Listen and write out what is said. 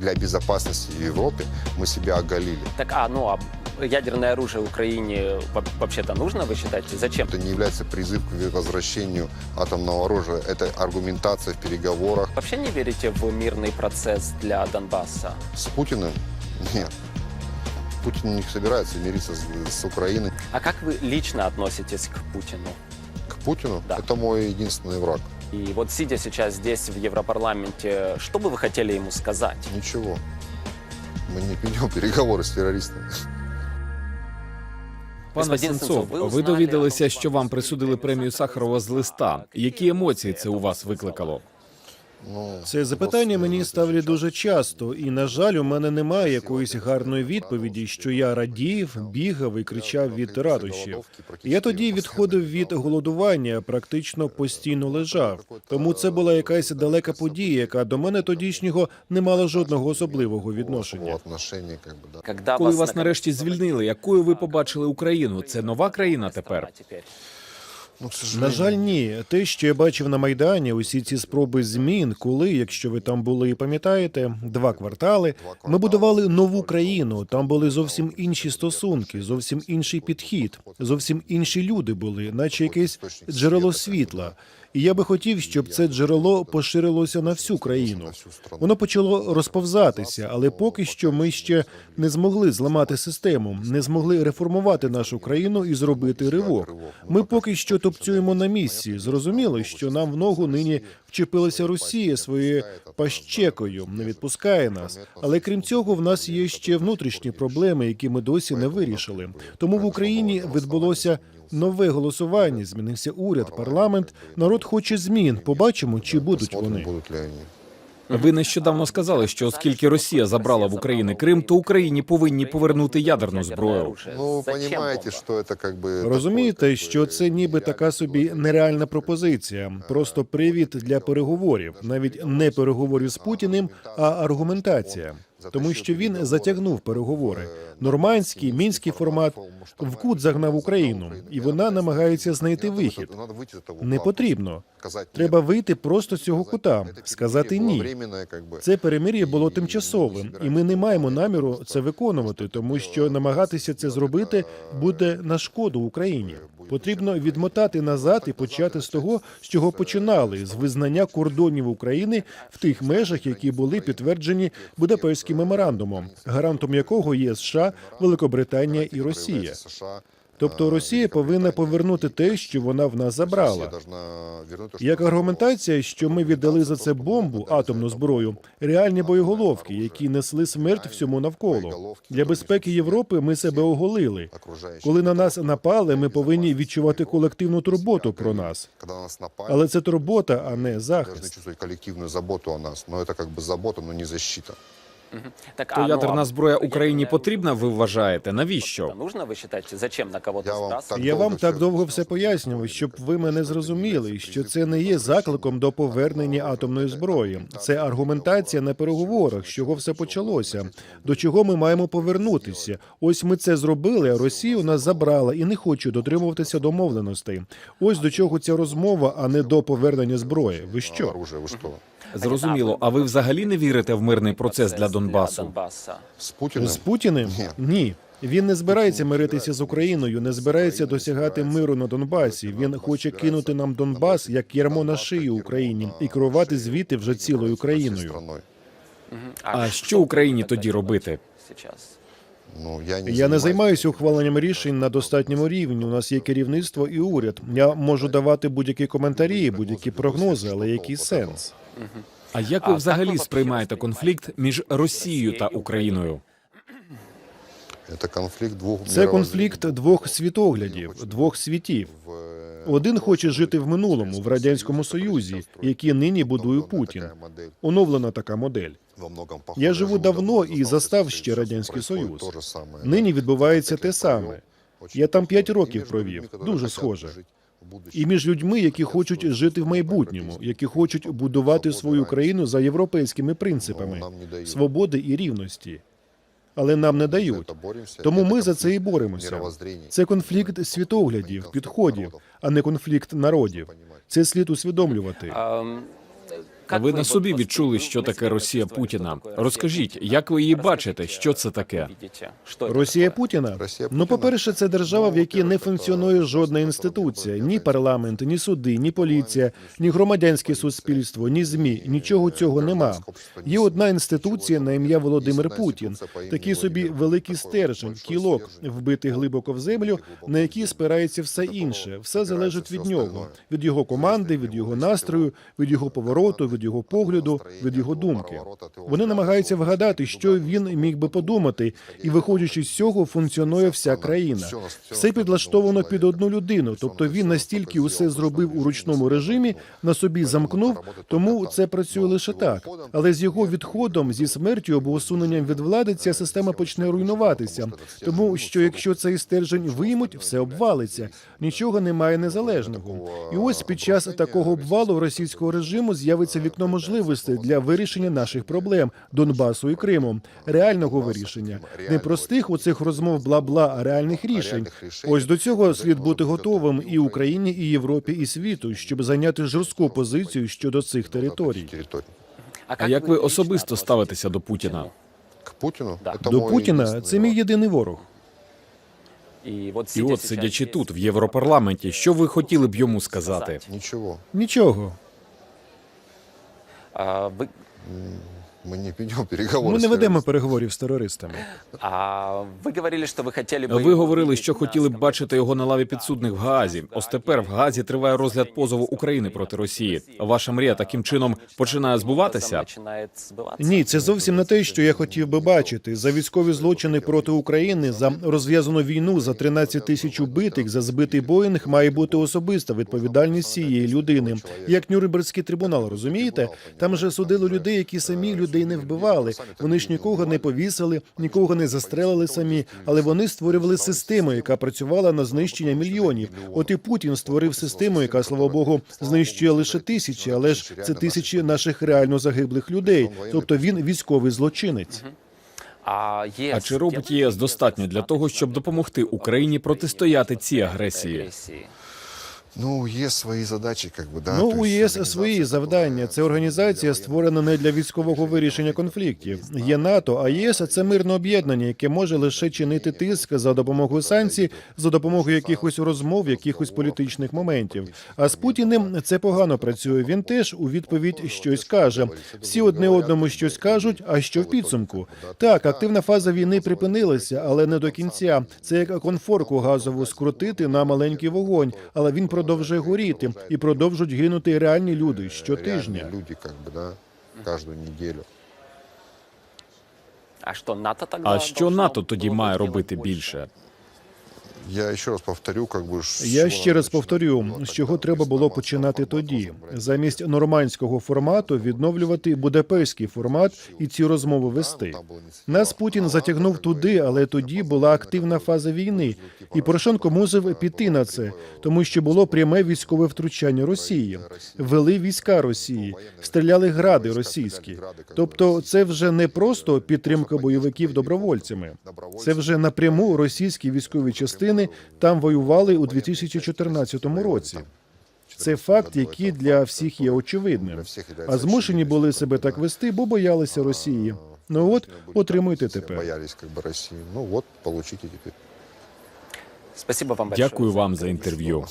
для безопасности в Европе, мы себя оголили. Так, а, ну, а ядерное оружие Украине во- вообще-то нужно, вы считаете? Зачем? Это не является призыв к возвращению атомного оружия. Это аргументация в переговорах Вообще не верите в мирный процесс для Донбасса? с Путиным. Нет. Путин не собирается мириться с, с Украиной. А как вы лично относитесь к Путину? К Путину Да. это мой единственный враг. И вот сидя сейчас здесь, в Европарламенте, что бы вы хотели ему сказать? Ничего. Мы не ведем переговоры с террористами. Пане Господин Сенцов, Сенцов, ви ви узнали довідалися, о том, що що вам вам присудили премію Сахарова з листа. Які емоції це у вас викликало? Ну, Це запитання мені ставлять дуже часто, і на жаль, у мене немає якоїсь гарної відповіді, що я радів, бігав і кричав від радощів. Я тоді відходив від голодування, практично постійно лежав. Тому це була якась далека подія, яка до мене тодішнього не мала жодного особливого відношення. Коли вас нарешті звільнили, якою ви побачили Україну? Це нова країна тепер? Ну, На жаль, ні. Те, що я бачив на майдані, усі ці спроби змін, коли, якщо ви там були і пам'ятаєте, два квартали, ми будували нову країну. Там були зовсім інші стосунки, зовсім інший підхід, зовсім інші люди були, наче якесь джерело світла. І я би хотів, щоб це джерело поширилося на всю країну. Воно почало розповзатися, але поки що ми ще не змогли зламати систему, не змогли реформувати нашу країну і зробити ривок. Ми поки що топцюємо на місці. Зрозуміло, що нам в ногу нині вчепилася Росія своєю пащекою, не відпускає нас. Але крім цього, в нас є ще внутрішні проблеми, які ми досі не вирішили. Тому в Україні відбулося. Нове голосування, змінився уряд, парламент. Народ хоче змін. Побачимо, чи будуть вони. будут ли они. Ви нещодавно сказали, що оскільки Росія забрала в України Крим, то Україні повинні повернути ядерну зброю. Ну, вы Зачем понимаете, бомба? что это как бы... Розумієте, такой, как що бы, це ніби така собі нереальна пропозиція, просто привід для переговорів, навіть не переговорів з Путіним, а аргументація. Тому що він затягнув переговори. Нормандський мінський формат в кут загнав Україну, і вона намагається знайти вихід. Надо выйти из этого Не укла, потрібно. сказать Треба нет. вийти просто з цього кута, сказати Было ні. временное, как бы. Це перемир'я було тимчасовим, і ми не маємо наміру це виконувати, тому що намагатися це зробити буде на шкоду Україні. Потрібно відмотати назад і почати з того, з чого починали з визнання кордонів України в тих межах, які були підтверджені Будапештським меморандумом, гарантом якого є США, Великобританія і Росія. Проявляется США, Тобто а, Росія повинна повернути те, що вона в нас Россия забрала. должна вернуть то, что Як она аргументація, що ми віддали за це бомбу, атомну зброю, реальні боєголовки, які несли смерть всьому навколо. Для безпеки Європи ми себе оголили. окружающих. Коли на нас напали, ми повинні відчувати колективну турботу про нас. Когда на нас напали, Але це турбота, а не должны захист. чувствовать коллективную заботу о нас. Но это как бы забота, но не защита. Так, То а, ну, ядерна а зброя Україні ядерное потрібна, ви вважаєте? Навіщо? оружие Нужно, вы считаете? Зачем на кого-то Я вам сбрасывать? так Я вам довго так все довго все пояснював, щоб ви мене зрозуміли, що це не є закликом до повернення атомної зброї. Це аргументація на переговорах, з чого все почалося, до чого ми маємо повернутися. Ось ми це зробили, а Росія у нас забрала і не хоче дотримуватися домовленостей. Ось до чого ця розмова, а не до повернення зброї. Ви що? оружие. Вы что? Зрозуміло. А ви взагалі не вірите в мирний процес для Донбасу? Донбасса. С Путиным? З Путіним? Ні. Він не збирається миритися з Україною, не збирається досягати миру на Донбасі. Він хоче кинути нам Донбас як ярмо на шию Україні і керувати звідти вже цілою країною. А що Україні тоді робити? Сейчас. Ну, я не, не займаюся ухваленням рішень на достатньому рівні. У нас є керівництво і уряд. Я можу давати будь-які коментарі, будь-які прогнози, але який сенс? А як ви взагалі сприймаєте конфлікт між Росією та Україною? Это конфликт двух Це конфлікт двох світоглядів, двох світів. Один хоче жити в минулому, в радянському союзі, який нині будує Путін. Оновлена така модель. Я живу давно і застав ще Радянський Союз. Нині відбувається те саме. Я там п'ять років провів, дуже схоже. І між людьми, які хочуть жити в майбутньому, які хочуть будувати свою країну за європейськими принципами свободи і рівності. Але нам не дають. Тому ми за це і боремося. Це конфлікт світоглядів, підходів, а не конфлікт народів. Це слід усвідомлювати. Ам, как Ви вы на вот собі после- відчули, вы- що вы таке себе Росія почувствовали, Путіна. что такое Розкажіть, Россия як ви її Путина? бачите? Що це таке? Как вы видите, что это Росія такое? Путіна. Росія Ну, Путіна? по-перше, це держава, в якій не Ну, функціонує жодна інституція, ні парламент, ні суди, ні поліція, ні громадянське суспільство, ні змі. Нічого цього нема. Є одна інституція на ім'я Володимир Путін. Такий собі великий стержень, кілок, вбитий глибоко в землю, на який спирається все інше. Все залежить від нього, від його команди, від його настрою, від його повороту, від його погляду, від його думки. Вони намагаються вгадати, що він міг би подумати, і виходячи з цього, функціонує вся країна. Все підлаштовано під одну людину. Тобто він настільки усе зробив у ручному режимі, на собі замкнув, тому це працює лише так. Але з його відходом, зі смертю або усуненням від влади, ця система почне руйнуватися. Тому що якщо цей стержень виймуть, все обвалиться. Нічого немає незалежного. І ось під час такого обвалу російського режиму з'явиться вікно можливостей для вирішення наших проблем Донбасу і Криму, реального вирішення, не простих оцих розмов бла-бла, а реальних рішень. Ось до цього слід бути готовим і Україні, і Європі, і світу, щоб зайняти жорстку позицію щодо цих територій. А як ви особисто ставитеся до Путіна? К Путіну? До Путіна це мій єдиний ворог. І от, сидячи тут, в Європарламенті, що ви хотіли б йому сказати? Нічого. Нічого. А, ви, Ми не ведемо переговори. Ми не ведемо переговорів з терористами. а, ви говорили, що ви хотіли б... Ви говорили, що хотіли б бачити його на лаві підсудних в Гаазі. Ось тепер в Гаазі триває розгляд позову України проти Росії. Ваша мрія таким чином починає збуватися. Ні, це зовсім не те, що я хотів би бачити. За військові злочини проти України, за розв'язану війну, за 13 тисяч убитих, за збитий Боїнг має бути особиста відповідальність цієї людини. Як Нюрнберзький трибунал, розумієте? Там же судили людей, які самі людей не вбивали. Вони ж нікого не повісили, нікого не застрелили самі, але вони створювали систему, яка працювала на знищення мільйонів. От і Путін створив систему, яка, слава Богу, знищує лише тисячі, але ж це тисячі наших реально загиблих людей. Тобто він військовий злочинець. А, чи робить ЄС достатньо для того, щоб допомогти Україні протистояти цій агресії? Ну, є свої задачі, як би, да. Ну, у ЄС свої завдання. Це організація створена не для військового вирішення конфліктів. Є НАТО, а ЄС це мирне об'єднання, яке може лише чинити тиск за допомогою санкцій, за допомогою якихось розмов, якихось політичних моментів. А з Путіним це погано працює. Він теж у відповідь щось каже. Всі одне одному щось кажуть. А що в підсумку? Так, активна фаза війни припинилася, але не до кінця. Це як конфорку газову скрутити на маленький вогонь, але він продовжує горіти і продовжують гинути реальні люди щотижня. реальні люди, як би, да, кожну неділю. А що НАТО тогда А що НАТО тоді має робити більше? Я ще раз повторю, Я ще раз повторю, з чого треба було починати тоді. Замість нормандського формату відновлювати будапештський формат і ці розмови вести. Нас Путін затягнув туди, але тоді була активна фаза війни, і Порошенко мусив піти на це, тому що було пряме військове втручання Росії. Вели війська Росії, стріляли гради російські. Тобто, це вже не просто підтримка бойовиків добровольцями. Це вже напряму російські військові частини там воювали у 2014 році. Це факт, який для всіх є очевидним. А змушені були себе так вести, бо боялися Росії. Ну от отримуйте тепер. Боялись как Росії. Ну от получите тепер. Вам. Дякую вам за інтерв'ю.